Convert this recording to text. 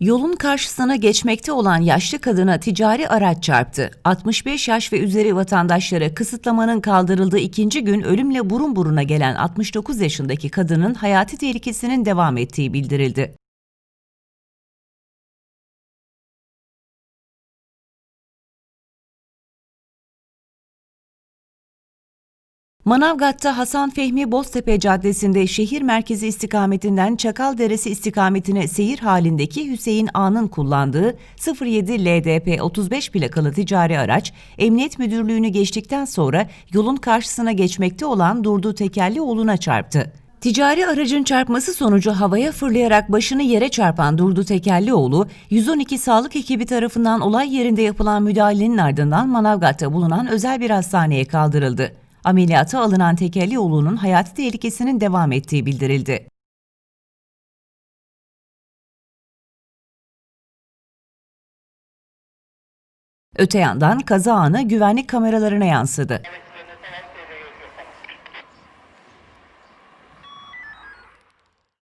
Yolun karşısına geçmekte olan yaşlı kadına ticari araç çarptı. 65 yaş ve üzeri vatandaşlara kısıtlamanın kaldırıldığı ikinci gün ölümle burun buruna gelen 69 yaşındaki kadının hayati tehlikesinin devam ettiği bildirildi. Manavgat'ta Hasan Fehmi Boztepe Caddesi'nde şehir merkezi istikametinden Çakalderesi istikametine seyir halindeki Hüseyin A'nın kullandığı 07 LDP 35 plakalı ticari araç, Emniyet Müdürlüğü'nü geçtikten sonra yolun karşısına geçmekte olan durduğu tekerli oğluna çarptı. Ticari aracın çarpması sonucu havaya fırlayarak başını yere çarpan Durdu Tekerlioğlu, 112 sağlık ekibi tarafından olay yerinde yapılan müdahalenin ardından Manavgat'ta bulunan özel bir hastaneye kaldırıldı. Ameliyata alınan Tekerlioğlu'nun hayati tehlikesinin devam ettiği bildirildi. Öte yandan kaza anı güvenlik kameralarına yansıdı.